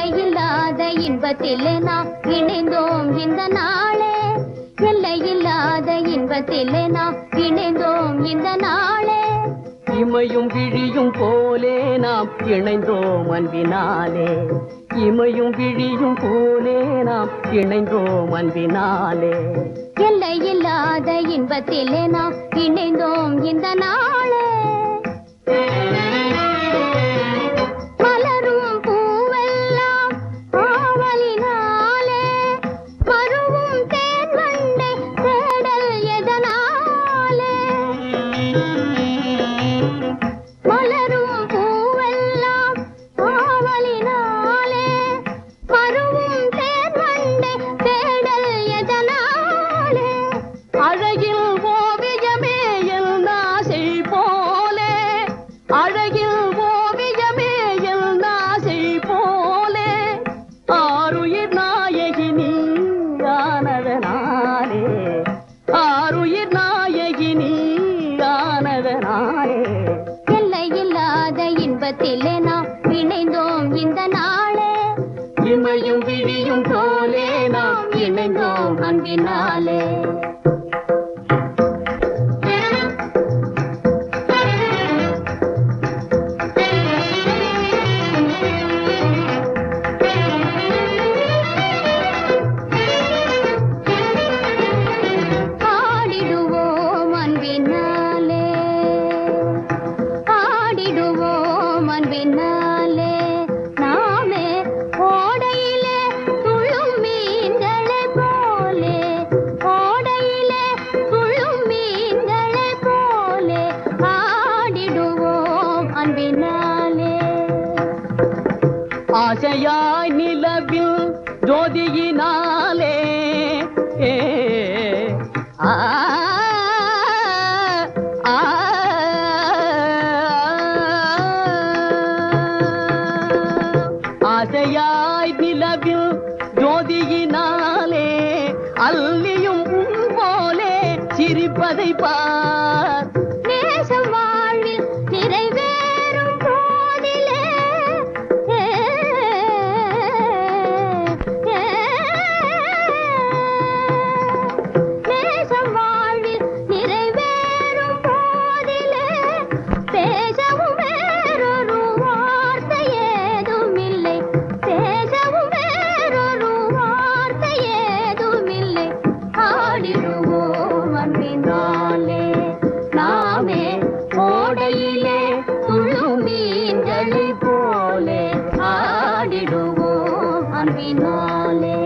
எல்லையில்லாத இன்பத்திலே நாம் இணைந்தோம் இந்த நாளே. எல்லையில்லாத இன்பத்திலே நாம் இணைந்தோம் இந்த நாளே. இமையும் விழியும் போலே நாம் இணைந்தோம் அன்பினாலே. இமையும் விழியும் போலே நாம் இணைந்தோம் அன்பினாலே. எல்லையில்லாத இன்பத்திலே நாம் இணைந்தோம் இந்த நாளே. நீயானதனாலே எல்லையில்லாத இன்பத்திலே நாம் இணைந்தோம் இந்த நாளே. இமையும் விழியும் போலே நாம் இணைந்தோம் அன்பினாலே. அன்பினாலே ஆசையாய் நிலவில் ஜோதியினாலே ஏ, ஆ, ஆ, ஆசையாய் நிலவில் ஓடையிலே குழுமீன்களை போலே ஆடிடுவோம் அன்பினாலே.